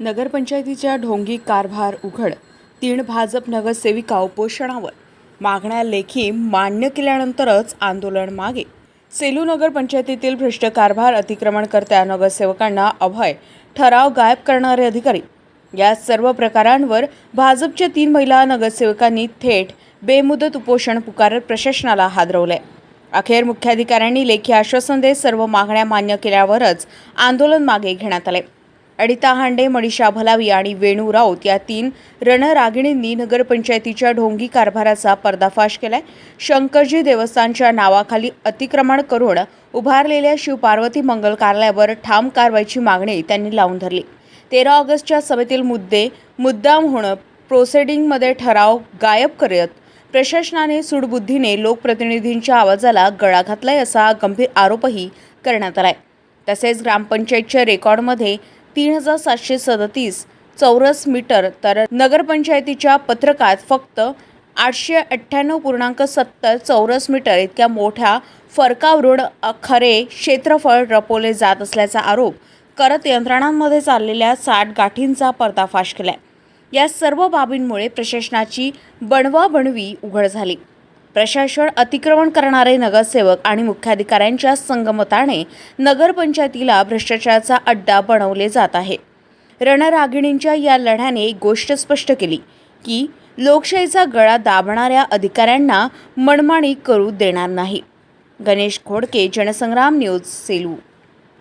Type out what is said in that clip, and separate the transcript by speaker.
Speaker 1: नगरपंचायतीच्या ढोंगी कारभार उघड. तीन भाजप नगरसेविका उपोषणावर. मागण्या लेखी मान्य केल्यानंतरच आंदोलन मागे. सेलू नगरपंचायतीतील भ्रष्ट कारभार अतिक्रमणकर्त्या नगरसेवकांना अभय ठराव गायब करणारे अधिकारी. या सर्व प्रकारांवर भाजपच्या तीन महिला नगरसेवकांनी थेट बेमुदत उपोषण पुकारत प्रशासनाला हादरवलंय. अखेर मुख्याधिकाऱ्यांनी लेखी आश्वासन देत सर्व मागण्या मान्य केल्यावरच आंदोलन मागे घेण्यात आले अडिता हांडे मनीषा भलावी आणि वेणू राऊत या तीन रणरागिणींनी नगरपंचायतीच्या ढोंगी कारभाराचा पर्दाफाश केलाय. शंकरजी देवस्थानच्या नावाखाली अतिक्रमण करून उभारलेल्या शिवपार्वती मंगल कार्यालयावर ठाम कारवाईची मागणी त्यांनी लावून धरली. तेरा ऑगस्टच्या सभेतील मुद्दे मुद्दाम होणं प्रोसेडिंगमध्ये ठराव गायब करत प्रशासनाने सुडबुद्धीने लोकप्रतिनिधींच्या आवाजाला गळा घातलाय असा गंभीर आरोपही करण्यात आलाय. तसेच ग्रामपंचायतच्या रेकॉर्डमध्ये तीन हजार सातशे सदतीस चौरस मीटर तर नगरपंचायतीच्या पत्रकात फक्त आठशे अठ्ठ्याण्णव पूर्णांक सत्तर चौरस मीटर इतक्या मोठ्या फरकावरून खरे क्षेत्रफळ रपवले जात असल्याचा आरोप करत यंत्रणांमध्ये चाललेल्या साठ गाठींचा पर्दाफाश केला या सर्व बाबींमुळे प्रशासनाची बनवाबणवी उघड झाली. प्रशासन अतिक्रमण करणारे नगरसेवक आणि मुख्याधिकाऱ्यांच्या संगमताने नगरपंचायतीला भ्रष्टाचाराचा अड्डा बनवले जात आहे. रणरागिणींच्या या लढ्याने एक गोष्ट स्पष्ट केली की लोकशाहीचा गळा दाबणाऱ्या अधिकाऱ्यांना मनमाणी करू देणार नाही. गणेश खोडके जनसंग्राम न्यूज सेलू.